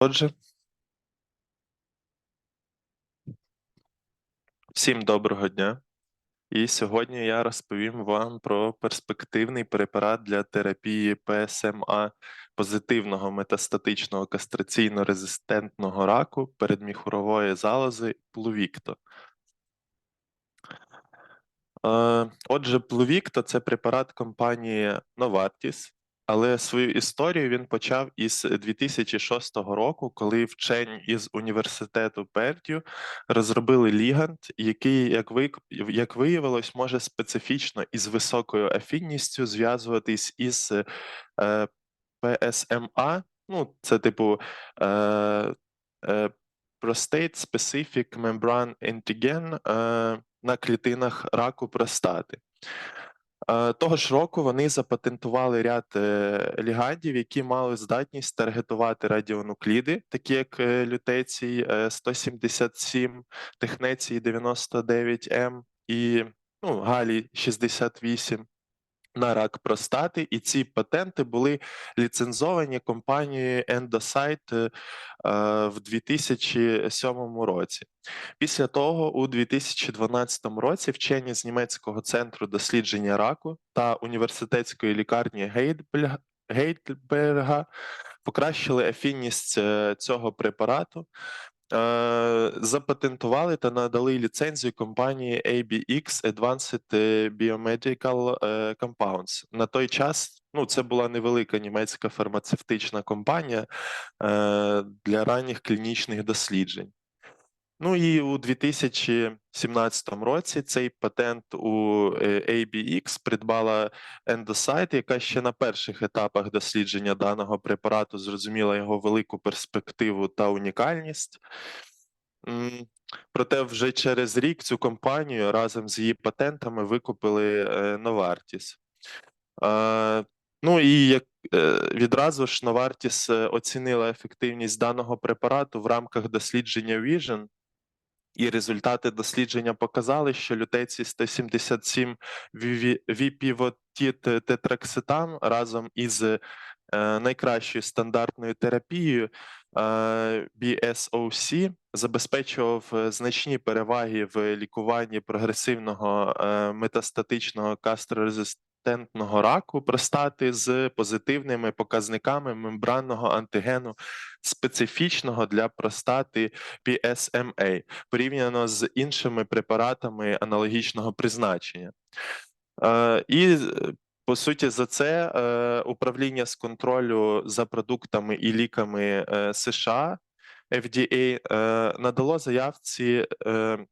Отже, всім доброго дня. І сьогодні я розповім вам про перспективний препарат для терапії ПСМА позитивного метастатичного кастраційно-резистентного раку передміхурової залози Плувікто. Е, Отже, Pluvicto – це препарат компанії Novartis, але свою історію він почав із 2006 року, коли вчені із університету Пердю розробили лігант, який, як, ви, як виявилось, може специфічно і з високою афінністю зв'язуватись із е, PSMA, ну, це типу е, е, Prostate Specific Membrane Antigen е, на клітинах раку простати. Е, Того ж року вони запатентували ряд е, лігандів, які мали здатність таргетувати радіонукліди, такі як е, лютецій е, 177, технецій 99М і ну, галій 68 на рак простати, і ці патенти були ліцензовані компанією Endocyte е, е, в 2007 році. Після того, у 2012 році, вчені з німецького центру дослідження раку та університетської лікарні Гейдбельга- Гейдельберга покращили ефінність е, цього препарату. Е, Запатентували та надали ліцензію компанії ABX Advanced е, Biomedical е, Compounds. На той час ну, це була невелика німецька фармацевтична компанія для ранніх клінічних досліджень. Ну і у 2017 році цей патент у е, ABX придбала Endocyte, яка ще на перших етапах дослідження даного препарату зрозуміла його велику перспективу та унікальність. Проте вже через рік цю компанію разом з її патентами викупили е, Novartis. Ну і як е, відразу ж Novartis оцінила ефективність даного препарату в рамках дослідження Vision, і результати дослідження показали, що лютецій 177 віпівотіт тетракситам разом із е, найкращою стандартною терапією е, BSOC забезпечував е, значні переваги в лікуванні прогресивного е, метастатичного кастрорезистентного раку простати з позитивними показниками мембранного антигену специфічного для простати PSMA порівняно з іншими препаратами аналогічного призначення. Е, І е, по суті, за це е, управління з контролю за продуктами і ліками США FDA надало заявці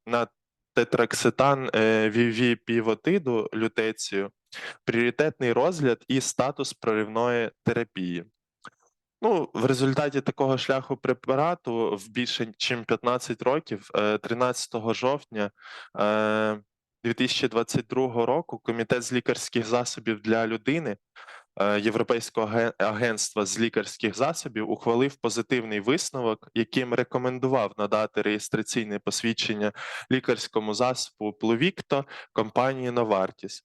на тетракситан е, вівіпівотиду лютецію пріоритетний розгляд і статус проривної терапії. Ну, в результаті такого шляху препарату в більше ніж 15 років, е, 13 жовтня е, 2022 року, комітет з лікарських засобів для людини е, Європейського агентства з лікарських засобів ухвалив позитивний висновок, яким рекомендував надати реєстраційне посвідчення лікарському засобу Pluvicto компанії Novartis.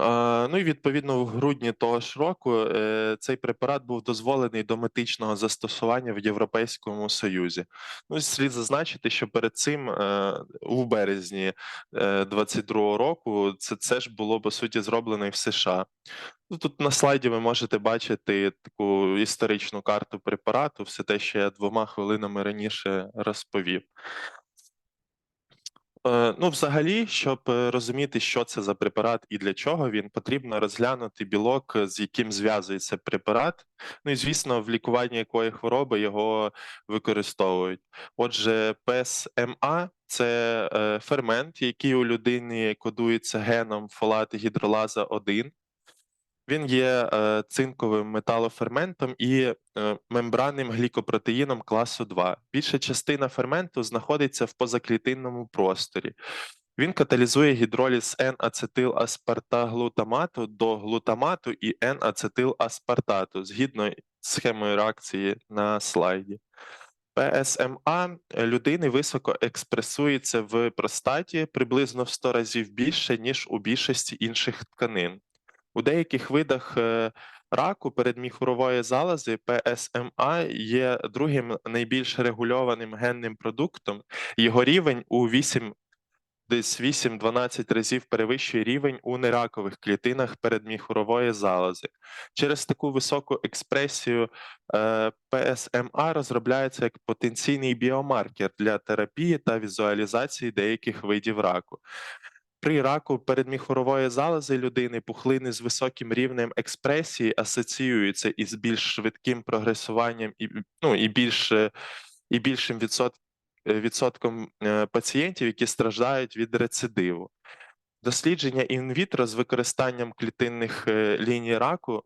Е, Ну і відповідно в грудні того ж року е, цей препарат був дозволений до медичного застосування в Європейському Союзі. Ну слід зазначити, що перед цим е, у березні 22 року це, це ж було по суті зроблено і в США. Ну, тут на слайді ви можете бачити таку історичну карту препарату, все те, що я двома хвилинами раніше розповів. Е, Ну, взагалі, щоб е, розуміти, що це за препарат і для чого він, потрібно розглянути білок, е, з яким зв'язується препарат. Ну і звісно, в лікуванні якої хвороби його використовують. Отже, ПСМА це фермент, який у людині кодується геном фолати гідролаза 1. Він є е, цинковим металоферментом і е, мембранним глікопротеїном класу 2. Більша частина ферменту знаходиться в позаклітинному просторі. Він каталізує гідроліз N-ацетиласпартаглутамату до глутамату і N-ацетиласпартату згідно з схемою реакції на слайді. ПСМА людини високо експресується в простаті приблизно в 100 разів більше, ніж у більшості інших тканин. У деяких видах е, раку передміхурової залози ПСМА є другим найбільш регульованим генним продуктом. Його рівень у 8 десь 8-12 разів перевищує рівень у неракових клітинах передміхурової залози. Через таку високу експресію е, ПСМА розробляється як потенційний біомаркер для терапії та візуалізації деяких видів раку. При раку передміхурової залози людини пухлини з високим рівнем експресії асоціюються із більш швидким прогресуванням і, ну, і, більш, е, і більшим відсот, е, відсотком е, пацієнтів, які страждають від рецидиву. Дослідження інвітро з використанням клітинних ліній раку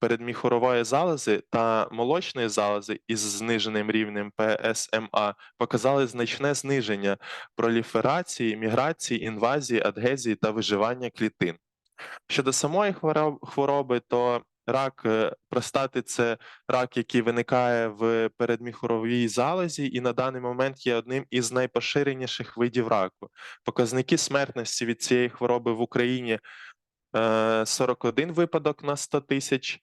передміхурової залози та молочної залози із зниженим рівнем ПСМА показали значне зниження проліферації, міграції, інвазії, адгезії та виживання клітин. Щодо самої хвороби, то рак е, простати це рак, який виникає в передміхуровій залозі, і на даний момент є одним із найпоширеніших видів раку. Показники смертності від цієї хвороби в Україні 41 випадок на 100 тисяч.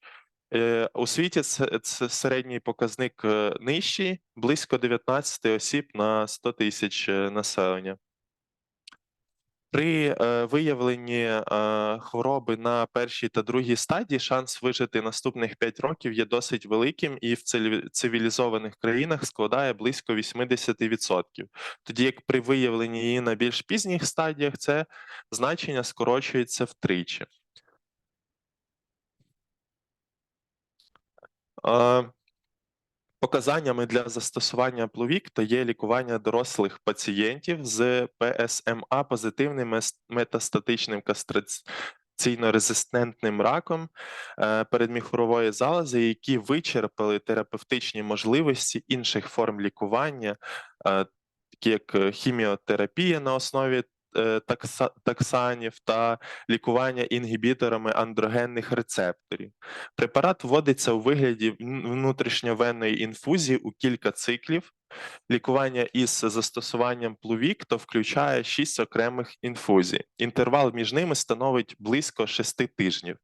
Е, У світі це, середній показник е, нижчий, близько 19 осіб на 100 тисяч е, населення. При е, виявленні е, хвороби на першій та другій стадії шанс вижити наступних 5 років є досить великим і в цивілі- цивілізованих країнах складає близько 80%. Тоді як при виявленні її на більш пізніх стадіях це значення скорочується втричі. Е, Показаннями для застосування Плувікто є лікування дорослих пацієнтів з ПСМА позитивним метастатичним кастраційно-резистентним раком е, передміхурової залози, які вичерпали терапевтичні можливості інших форм лікування, е, такі як е, хіміотерапія на основі е, таксанів та лікування інгібіторами андрогенних рецепторів. Препарат вводиться у вигляді внутрішньовенної інфузії у кілька циклів. Лікування із застосуванням плувікто включає 6 окремих інфузій. Інтервал між ними становить близько 6 тижнів.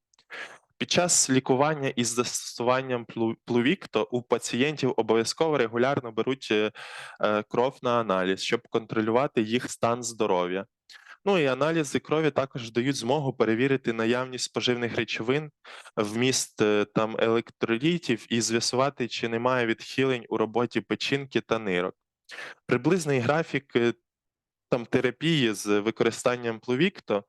Під час лікування із застосуванням плувікто у пацієнтів обов'язково регулярно беруть е, е, кров на аналіз, щоб контролювати їх стан здоров'я. Ну і аналізи крові також дають змогу перевірити наявність поживних речовин, вміст е, там електролітів і з'ясувати, чи немає відхилень у роботі печінки та нирок. Приблизний графік там терапії з використанням плувікто,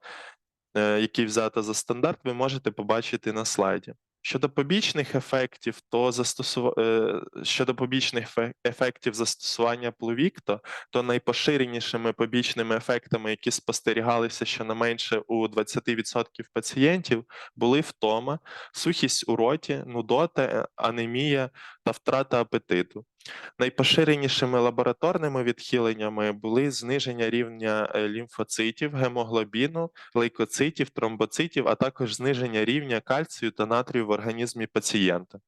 який взято за стандарт, ви можете побачити на слайді. Щодо побічних ефектів, то застосува... е, щодо побічних ефектів застосування плувікто, то найпоширенішими побічними ефектами, які спостерігалися щонайменше у 20% пацієнтів, були втома, сухість у роті, нудота, е, анемія та втрата апетиту. Найпоширенішими лабораторними відхиленнями були зниження рівня е, лімфоцитів, гемоглобіну, лейкоцитів, тромбоцитів, а також зниження рівня кальцію та натрію в організмі пацієнта.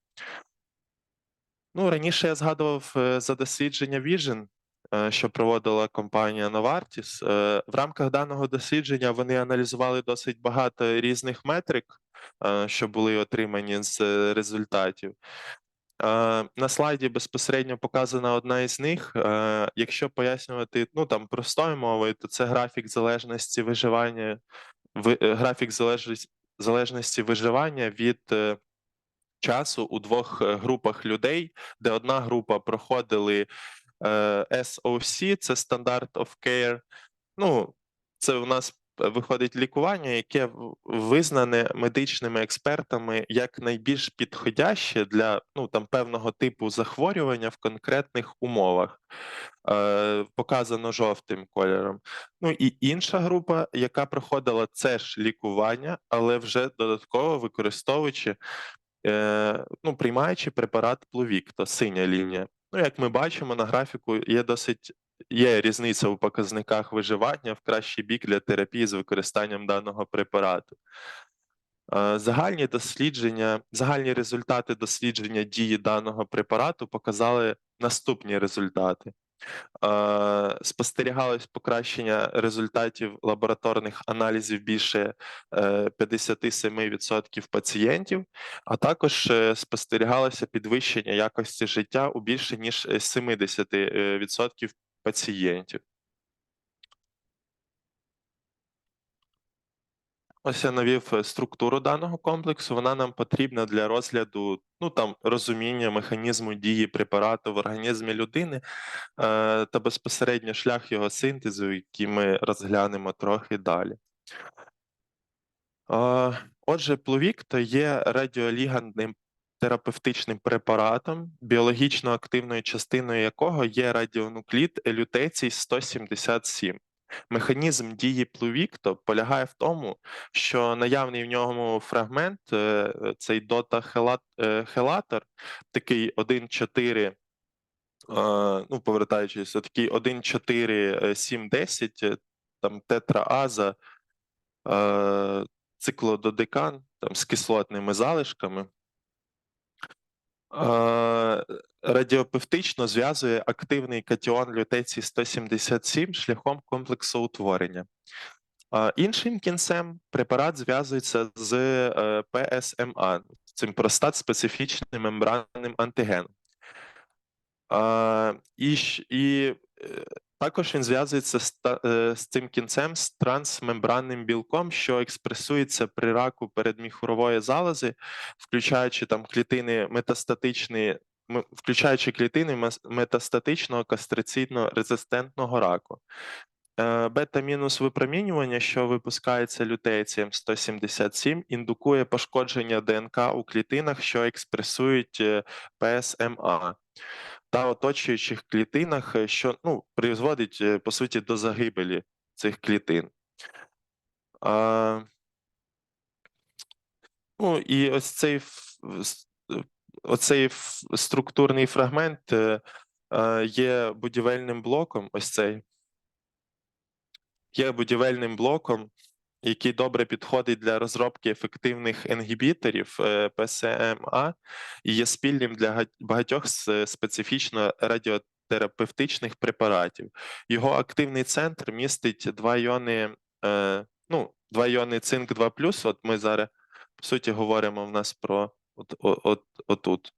Ну, раніше я згадував е, за дослідження Vision, е, що проводила компанія Novartis. В рамках даного дослідження вони аналізували досить багато різних метрик, що були отримані з результатів. Е, На слайді безпосередньо показана одна із них. Е, Якщо пояснювати ну там простою мовою, то це графік залежності виживання, е, графік залежності виживання від часу у двох групах людей, де одна група проходили SOC, це Standard of Care. Ну, це у нас виходить лікування, яке визнане медичними експертами як найбільш підходяще для ну, там, певного типу захворювання в конкретних умовах. Е, показано жовтим кольором. Ну і інша група, яка проходила це ж лікування, але вже додатково використовуючи е, ну, приймаючи препарат Плувікто, синя лінія. Ну, як ми бачимо на графіку, є досить є різниця у показниках виживання в кращий бік для терапії з використанням даного препарату. Е, Загальні дослідження, загальні результати дослідження дії даного препарату показали наступні результати. Е, Спостерігалось покращення результатів лабораторних аналізів більше е, 57% пацієнтів, а також е, спостерігалося підвищення якості життя у більше ніж 70% пацієнтів. Ось я навів е, структуру даного комплексу. Вона нам потрібна для розгляду, ну там розуміння механізму дії препарату в організмі людини е, та безпосередньо шлях його синтезу, який ми розглянемо трохи далі. Е, Отже, плувікто є радіолігандним терапевтичним препаратом, біологічно активною частиною якого є радіонуклід елютецій 177. Механізм дії плувікто полягає в тому, що наявний в ньому фрагмент, е, цей дота-хелатор, такий 1,4, е, ну, повертаючись, такий 1,4, 7, 10, е, там тетрааза, е, циклододекан там, з кислотними залишками. Е, радіопевтично зв'язує активний катіон лютецій 177 шляхом комплексоутворення. утворення. іншим кінцем препарат зв'язується з е, ПСМА, цим простат специфічним мембранним антигеном. І е, також він зв'язується з, е, з цим кінцем з трансмембранним білком, що експресується при раку передміхурової залози, включаючи там клітини метастатичної, включаючи клітини метастатичного кастрицидно-резистентного раку. Е, Бета-мінус випромінювання, що випускається лютецієм 177, індукує пошкодження ДНК у клітинах, що експресують е, ПСМА та оточуючих клітинах, е, що ну, призводить е, по суті до загибелі цих клітин. А, ну і ось цей оцей структурний фрагмент е, є будівельним блоком. Ось цей є будівельним блоком, який добре підходить для розробки ефективних інгібіторів е, ПСМА і є спільним для га- багатьох специфічно радіотерапевтичних препаратів. Його активний центр містить два іони, е, ну, два іони цинк 2 От ми зараз, по суті, говоримо в нас про от, от, от, отут.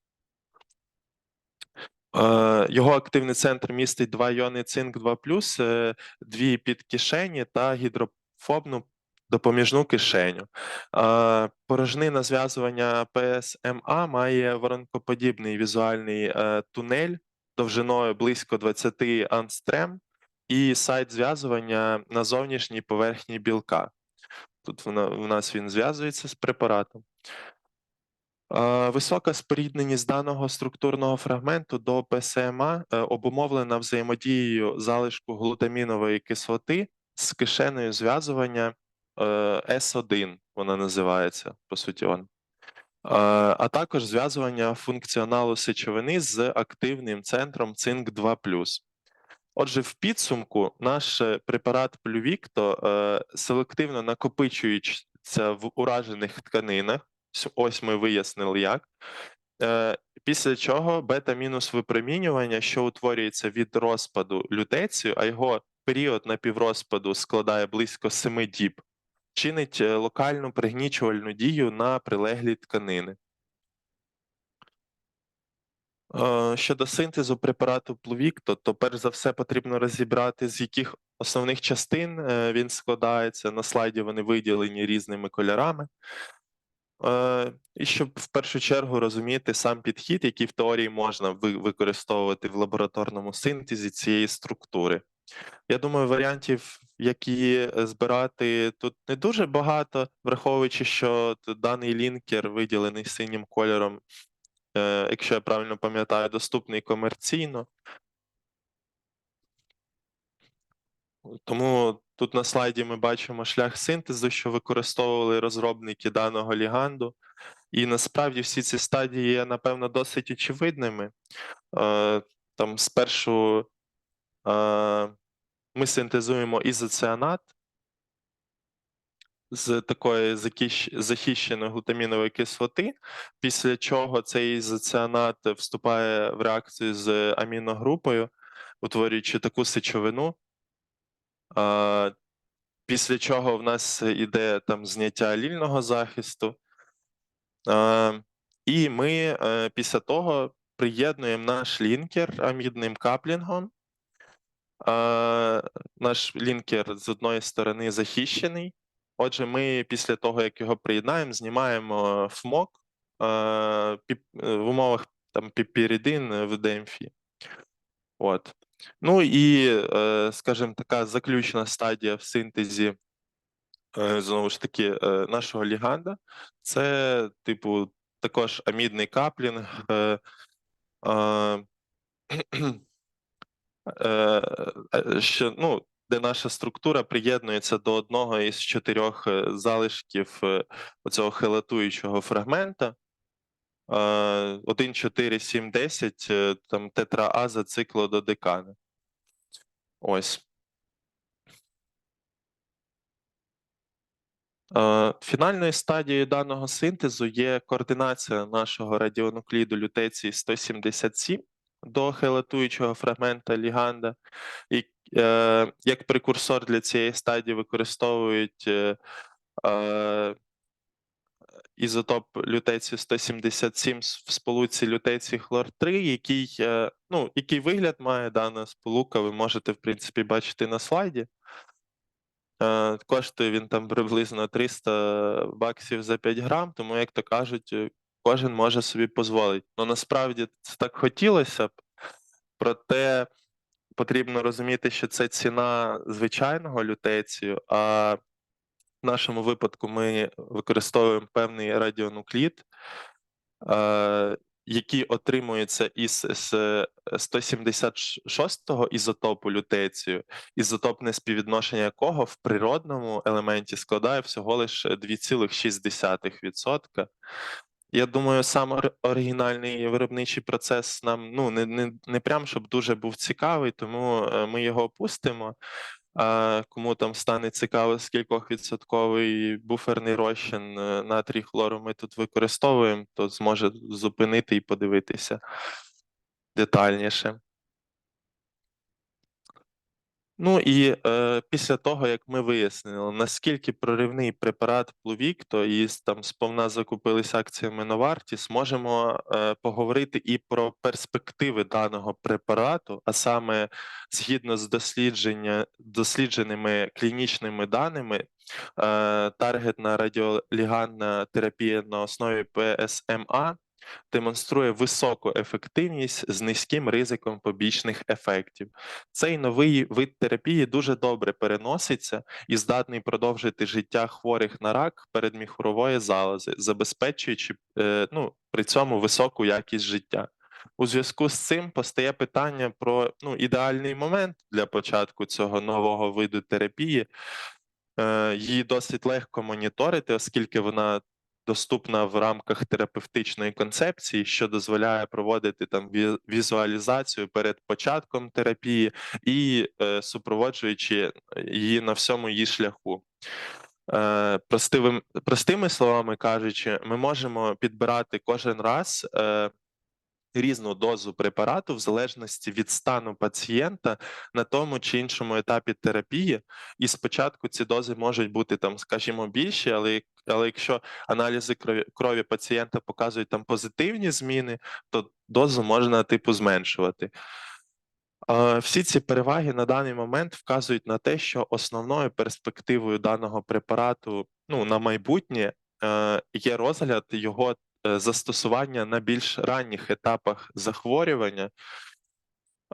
Е, Його активний центр містить два іони цинк 2 е, дві підкишені та гідрофобну допоміжну кишеню. Порожнина зв'язування ПСМА має воронкоподібний візуальний е, тунель довжиною близько 20 ангстрем і сайт зв'язування на зовнішній поверхні білка. Тут в нас він зв'язується з препаратом. Висока спорідненість даного структурного фрагменту до ПСМА е, обумовлена взаємодією залишку глутамінової кислоти з кишеною зв'язування е, С1, вона називається, по суті. он. Е, А також зв'язування функціоналу сечовини з активним центром цинк 2 Отже, в підсумку наш е, препарат Плювікто е, селективно накопичується в уражених тканинах. Ось ми вияснили як. Е, Після чого бета-мінус випромінювання, що утворюється від розпаду лютецію, а його період напіврозпаду складає близько 7 діб, чинить е, локальну пригнічувальну дію на прилеглі тканини. Е, Щодо синтезу препарату Плувікто, то перш за все потрібно розібрати, з яких основних частин е, він складається. На слайді вони виділені різними кольорами. І щоб в першу чергу розуміти сам підхід, який в теорії можна використовувати в лабораторному синтезі цієї структури. Я думаю, варіантів, які е, збирати тут не дуже багато, враховуючи, що даний лінкер виділений синім кольором, е, якщо я правильно пам'ятаю, доступний комерційно. Тому тут на слайді ми бачимо шлях синтезу, що використовували розробники даного ліганду. І насправді всі ці стадії є, напевно, досить очевидними. Е, Там спершу ми синтезуємо ізоціанат з такої захищеної глутамінової кислоти, після чого цей ізоціанат вступає в реакцію з аміногрупою, утворюючи таку сечовину. Е, Після чого в нас іде там зняття алільного захисту. Е, І ми е, після того приєднуємо наш лінкер амідним каплінгом. Е, Наш лінкер з одної сторони захищений. Отже, ми після того, як його приєднаємо, знімаємо ФМОК е, піп- е, в умовах там піпіридин в DMF. От. Ну і, скажімо, така заключна стадія в синтезі, знову ж таки, нашого ліганда. Це, типу, також амідний каплінг. Е, е, що, ну, де наша структура приєднується до одного із чотирьох е, залишків оцього хелатуючого фрагмента. Е, 1, 4, 7, 10, е, там тетрааза циклододекана. Ось. Е, Фінальною стадією даного синтезу є координація нашого радіонукліду лютеції 177 до хелатуючого фрагмента ліганда. І е, як прекурсор для цієї стадії використовують е, е, ізотоп лютецію 177 в сполуці лютеції хлор 3, який, е, ну, який вигляд має дана сполука, ви можете, в принципі, бачити на слайді. Е, Коштує він там приблизно 300 баксів за 5 грам, тому, як то кажуть, кожен може собі дозволити. Ну насправді це так хотілося б, проте потрібно розуміти, що це ціна звичайного лютецію, а в нашому випадку ми використовуємо певний радіонуклід, е, який отримується із з 176-го ізотопу лютецію, ізотопне співвідношення якого в природному елементі складає всього лише 2,6%. Я думаю, сам оригінальний виробничий процес нам ну не, не, не прям щоб дуже був цікавий, тому е, ми його опустимо. А кому там стане цікаво, скількох відсотковий буферний розчин е, натрій хлору ми тут використовуємо, то зможе зупинити і подивитися детальніше. Ну і е, після того, як ми вияснили, наскільки проривний препарат Плувікто і там сповна закупились акціями Новартіс, можемо е, поговорити і про перспективи даного препарату, а саме згідно з дослідження, дослідженими клінічними даними, е, таргетна радіолігандна терапія на основі ПСМА демонструє високу ефективність з низьким ризиком побічних ефектів. Цей новий вид терапії дуже добре переноситься і здатний продовжити життя хворих на рак передміхурової залози, забезпечуючи е, ну, при цьому високу якість життя. У зв'язку з цим постає питання про ну, ідеальний момент для початку цього нового виду терапії. Е, Її досить легко моніторити, оскільки вона доступна в рамках терапевтичної концепції, що дозволяє проводити там візуалізацію перед початком терапії і е, супроводжуючи її на всьому її шляху. Е, простими, простими словами кажучи, ми можемо підбирати кожен раз е, різну дозу препарату в залежності від стану пацієнта на тому чи іншому етапі терапії. І спочатку ці дози можуть бути там, скажімо, більші, але але якщо аналізи крові, крові пацієнта показують там позитивні зміни, то дозу можна типу зменшувати. Всі ці переваги на даний момент вказують на те, що основною перспективою даного препарату ну, на майбутнє е, є розгляд його застосування на більш ранніх етапах захворювання.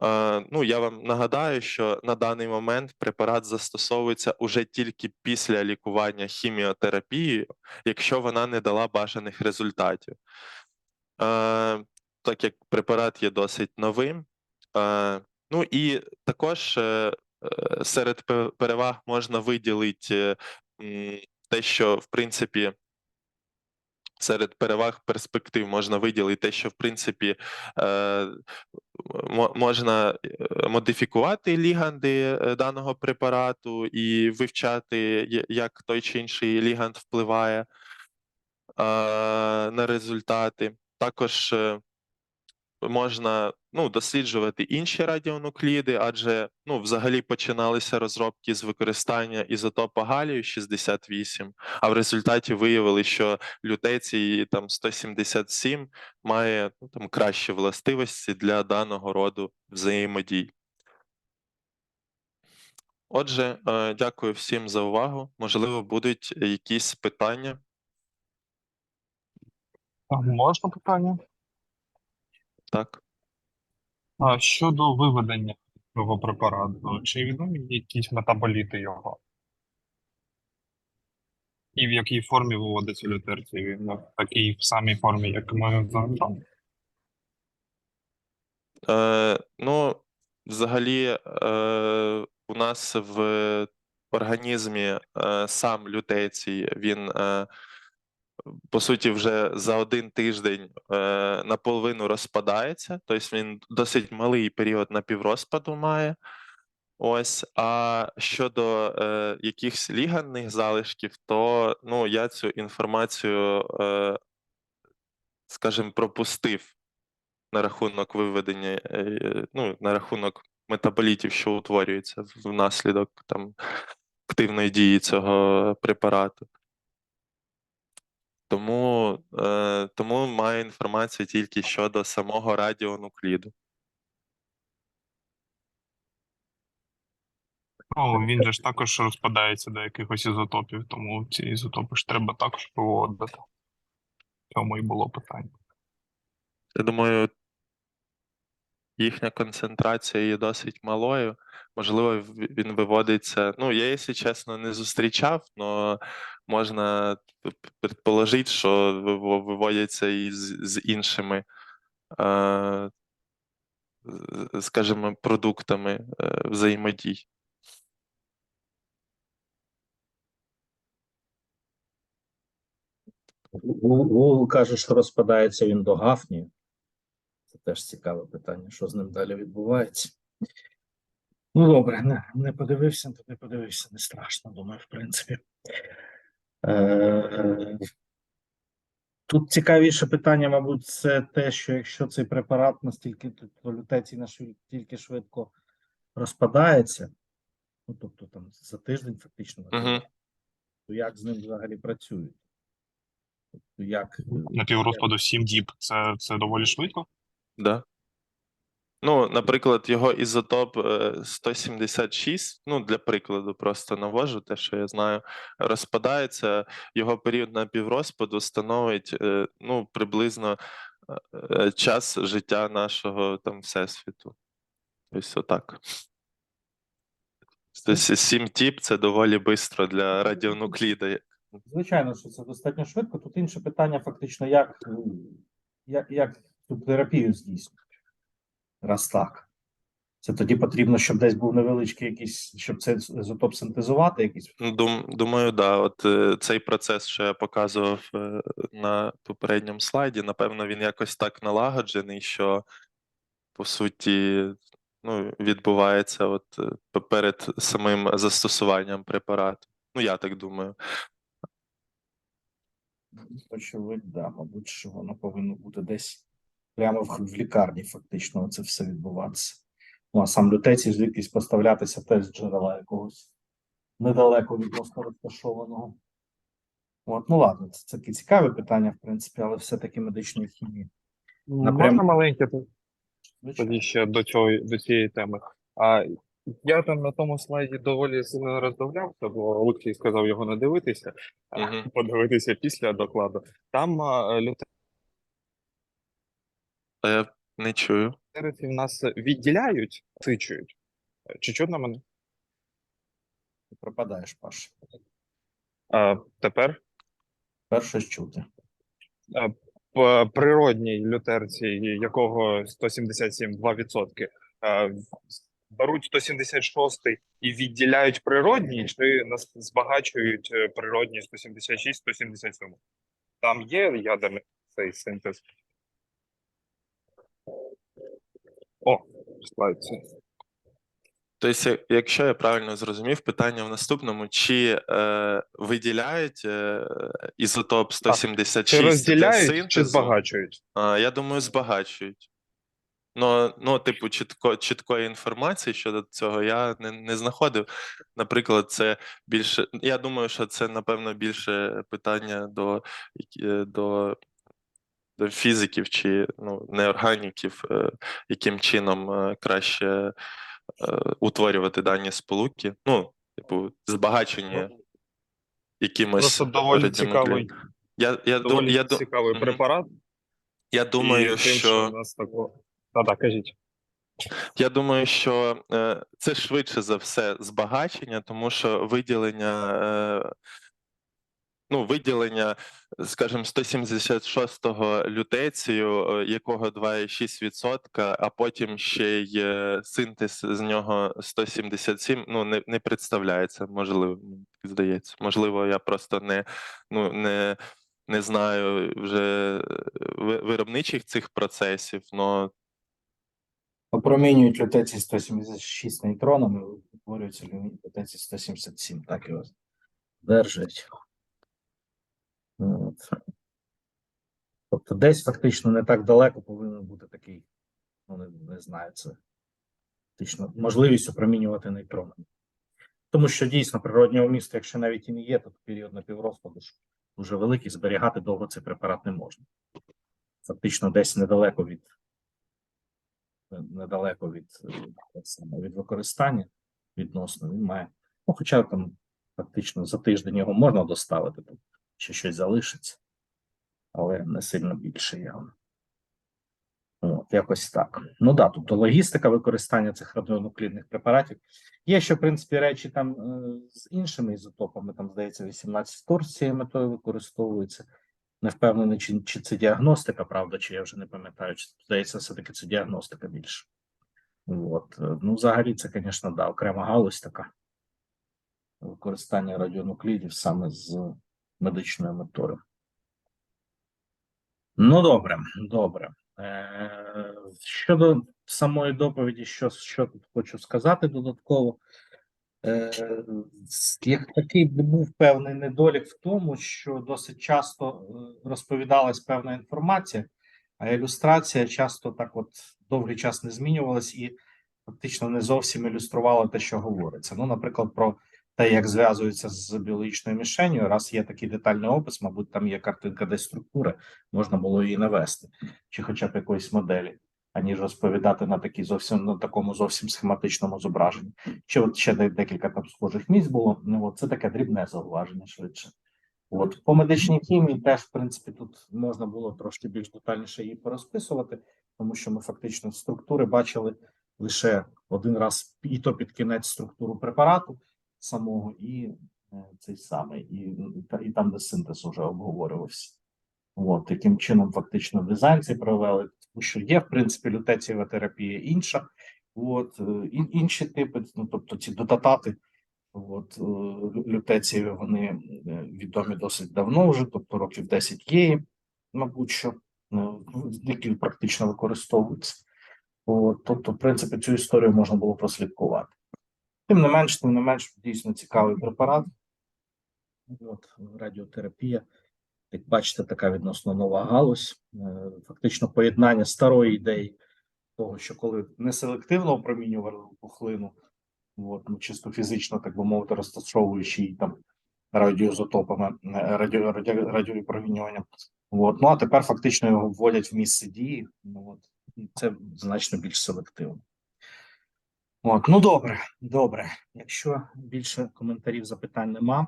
Е, Ну, я вам нагадаю, що на даний момент препарат застосовується уже тільки після лікування хіміотерапією, якщо вона не дала бажаних результатів. Е, Так як препарат є досить новим. Е, Ну і також е, е, серед переваг можна виділити те, що в принципі серед переваг перспектив можна виділити те, що в принципі е, мо- можна е, модифікувати ліганди е, даного препарату і вивчати, як той чи інший ліганд впливає на результати. Також можна ну, досліджувати інші радіонукліди, адже ну, взагалі починалися розробки з використання ізотопа галію 68, а в результаті виявили, що лютецій там 177 має ну, там кращі властивості для даного роду взаємодій. Отже, е, дякую всім за увагу. Можливо, будуть якісь питання. Можна питання? Так. А щодо виведення цього препарату, чи відомі якісь метаболіти його? І в якій формі виводиться лютерцій? Він в такій самій формі, як ми знаємо? Е, ну, взагалі, е, у нас в організмі е, сам лютецій, він, е, по суті, вже за один тиждень е, наполовину розпадається, тобто він досить малий період напіврозпаду має. Ось, а щодо е, якихось ліганних залишків, то ну, я цю інформацію, е, скажімо, пропустив на рахунок виведення, е, ну, на рахунок метаболітів, що утворюються внаслідок там активної дії цього препарату. Тому, е, тому маю інформацію тільки щодо самого радіонукліду. Ну, він же ж також розпадається до якихось ізотопів, тому ці ізотопи ж треба також проводити. В цьому і було питання. Я думаю, їхня концентрація є досить малою. Можливо, він виводиться. Ну, я, якщо чесно, не зустрічав, але можна предположити, що виводяться і з, з іншими, е, скажімо, продуктами е, взаємодій. Гу- Google каже, що розпадається він до гафні. Теж цікаве питання, що з ним далі відбувається. Ну, добре, не, не подивився, то не подивився, не страшно, думаю, в принципі. Е, Тут цікавіше питання, мабуть, це те, що якщо цей препарат настільки то лютецій настільки швидко розпадається, ну тобто там за тиждень фактично, Угу. то як з ним взагалі працюють? Тобто як На піврозпаду 7 діб це, це доволі швидко. Да. Ну, наприклад, його ізотоп е, 176, ну, для прикладу, просто навожу те, що я знаю, розпадається. Його період напіврозпаду становить ну, ну, приблизно е, е, час життя нашого там всесвіту. Ось отак. Тобто 7 тіп це доволі швидко для радіонукліда. Звичайно, що це достатньо швидко. Тут інше питання, фактично, як, е, як, як цю терапію здійснюють. Раз так. Це тоді потрібно, щоб десь був невеличкий якийсь, щоб цей ізотоп синтезувати, якийсь. Ну, Дум, думаю, да. От е, цей процес, що я показував е, на попередньому слайді, напевно, він якось так налагоджений, що по суті ну, відбувається от е, перед самим застосуванням препарату. Ну, я так думаю. Очевидь, да, мабуть, що воно повинно бути десь прямо в, в лікарні, фактично, це все відбуватися. Ну, а сам лютецій звідкись поставлятися теж з джерела якогось недалеко відносно розташованого. От, ну ладно, це таке цікаве питання, в принципі, але все-таки медичної хімії. Напрям- Можна маленьке тоді ще до цього до цієї теми. А я там на тому слайді доволі сильно роздивлявся, бо Олексій сказав його не дивитися, а подивитися після докладу. Там а, А я не чую. лютериці в нас відділяють, сичують. Чи чутно мене? Ти пропадаєш, Паш. А, тепер Перше чути. п- природній лютерці, якого 177 2%, а, беруть 176 і відділяють природній, чи нас збагачують е, природні 176 177 Там є ядерний цей синтез. О, слайд. це. Тобто, якщо я правильно зрозумів, питання в наступному: чи е, виділяють е, ізотоп 176 Чи для розділяють, чи збагачують? А, я думаю, збагачують. Ну, ну, типу, чітко, чіткої інформації щодо цього я не, не знаходив. Наприклад, це більше. Я думаю, що це, напевно, більше питання до, до фізиків чи ну, неорганіків, е, яким чином е, краще е, утворювати дані сполуки. Ну, типу, збагачення якимось Просто доволі цікавий, Я, я, доволі я, цікавий препарат. я думаю, тим, що. у нас такого. Та так, кажіть. Я думаю, що це швидше за все збагачення, тому що виділення, ну, виділення, скажімо, 176-го лютецію, е, якого 2,6%, а потім ще й е, синтез з нього 177, ну, не, не представляється, можливо, здається. Можливо, я просто не, ну, не, не знаю вже е, виробничих цих процесів, але Опромінюють лютецій 176 нейтронами, утворюється лютецій 177, так його держать. От. Тобто десь фактично не так далеко повинен бути такий, ну не, не знаю, це фактично можливість опромінювати нейтронами. Тому що дійсно природнього міста, якщо навіть і не є, то період напіврозпаду ж дуже великий, зберігати довго цей препарат не можна. Фактично десь недалеко від недалеко від, е, від використання відносно він має. Ну, хоча там фактично за тиждень його можна доставити, ще щось залишиться, але не сильно більше явно. От, якось так. Ну да, тобто логістика використання цих радіонуклідних препаратів. Є ще, в принципі, речі там е, з іншими ізотопами, там, здається, 18 тур з цією метою використовується. Не впевнений, чи, чи це діагностика, правда, чи я вже не пам'ятаю, чи здається, все-таки це діагностика більше. От. е, Ну, взагалі, це, звісно, да, окрема галузь така. Використання радіонуклідів саме з медичною метою. Ну, добре, добре. Е, щодо самої доповіді, що, що тут хочу сказати додатково. Е, як такий був певний недолік в тому, що досить часто е, розповідалась певна інформація, а ілюстрація часто так от довгий час не змінювалась і фактично не зовсім ілюструвала те, що говориться. Ну, наприклад, про те, як зв'язується з біологічною мішенью, раз є такий детальний опис, мабуть, там є картинка десь структури, можна було її навести, чи хоча б якоїсь моделі, аніж розповідати на такій зовсім на такому зовсім схематичному зображенні. Чи от ще декілька там схожих місць було. Ну, от це таке дрібне зауваження швидше. От по медичній хімії теж, в принципі, тут можна було трошки більш детальніше її порозписувати, тому що ми фактично структури бачили лише один раз, і то під кінець структуру препарату самого, і е, цей самий, і, і там, де синтез вже обговорювався. От, таким чином, фактично, дизайн цей провели, тому що є, в принципі, лютецієва терапія інша, От е, і- інші типи, ну тобто ці додатати, от е, вони е, відомі досить давно вже, тобто років 10 є, мабуть, що які практично використовуються. От, тобто, в принципі, цю історію можна було прослідкувати. Тим не менш, тим не менш, дійсно цікавий препарат. От радіотерапія. Як бачите, така відносно нова галузь. Е, Фактично поєднання старої ідеї того, що коли неселективно опромінювали пухлину, от, ну, чисто фізично, так би мовити, розташовуючи її там радіоізотопами, е, радіо, радіо, радіовипромінюванням. От, ну а тепер фактично його вводять в місце дії. Ну, от, і це значно більш селективно. От, ну добре, добре. Якщо більше коментарів, запитань нема,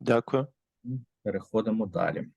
дякую. переходимо далі.